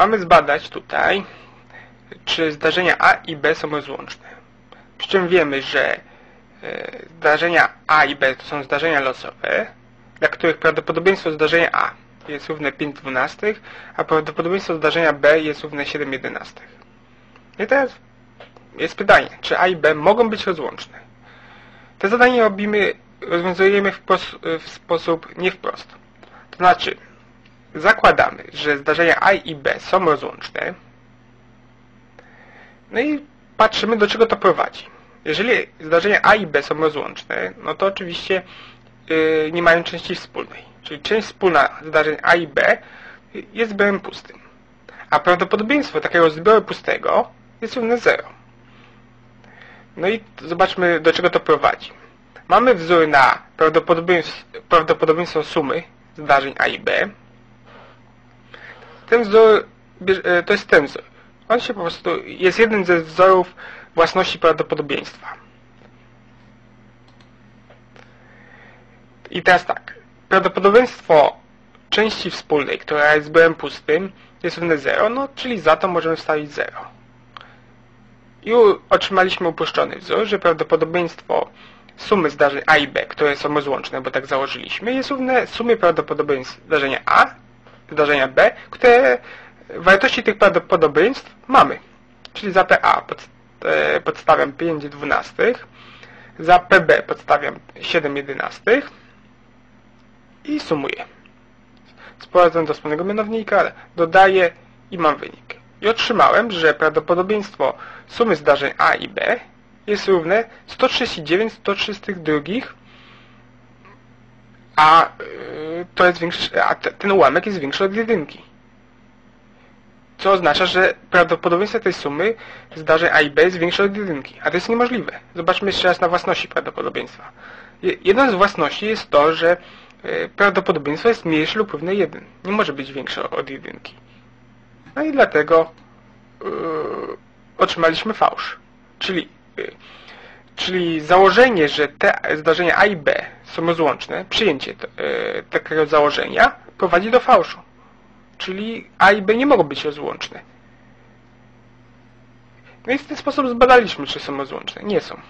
mamy zbadać tutaj, czy zdarzenia A i B są rozłączne. Przy czym wiemy, że e, zdarzenia A i B to są zdarzenia losowe, dla których prawdopodobieństwo zdarzenia A jest równe 5 dwunastych, a prawdopodobieństwo zdarzenia B jest równe 7 jedenastych. I teraz jest pytanie, czy A i B mogą być rozłączne? To zadanie robimy, rozwiązujemy w, w sposób nie wprost. To znaczy, zakładamy, że zdarzenia A i B są rozłączne, no i patrzymy, do czego to prowadzi. Jeżeli zdarzenia A i B są rozłączne, no to oczywiście yy, nie mają części wspólnej. Czyli część wspólna zdarzeń A i B jest zbiorem pustym. A prawdopodobieństwo takiego zbioru pustego jest równe 0. No i zobaczmy, do czego to prowadzi. Mamy wzór na prawdopodobieństwo, prawdopodobieństwo sumy zdarzeń A i B. Ten wzór, e, to jest ten wzór. On się po prostu, jest jednym ze wzorów własności prawdopodobieństwa. I teraz tak. Prawdopodobieństwo części wspólnej, która jest zbiorem pustym, jest równe 0, no czyli za to możemy wstawić 0. I otrzymaliśmy uproszczony wzór, że prawdopodobieństwo sumy zdarzeń A i B, które są rozłączne, bo tak założyliśmy, jest równe sumie prawdopodobieństw zdarzenia A, zdarzenia B, które wartości tych prawdopodobieństw mamy. Czyli za PA pod, e, podstawiam 5 dwunastych, za PB podstawiam 7 jedenastych i sumuję. Sprowadzam do wspólnego mianownika, dodaję i mam wynik. I otrzymałem, że prawdopodobieństwo sumy zdarzeń A i B jest równe 139 132, a yy, to jest większy, a te, ten ułamek jest większy od jedynki. Co oznacza, że prawdopodobieństwo tej sumy zdarzeń A i B jest większe od jedynki. A to jest niemożliwe. Zobaczmy jeszcze raz na własności prawdopodobieństwa. Je- Jedną z własności jest to, że yy, prawdopodobieństwo jest mniejsze lub równe 1. Nie może być większe od jedynki. No i dlatego yy, otrzymaliśmy fałsz. Czyli, yy, czyli założenie, że te zdarzenia A i B są rozłączne, przyjęcie yy, takiego założenia prowadzi do fałszu. Czyli A i B nie mogą być rozłączne. No i w ten sposób zbadaliśmy, czy są rozłączne. Nie są.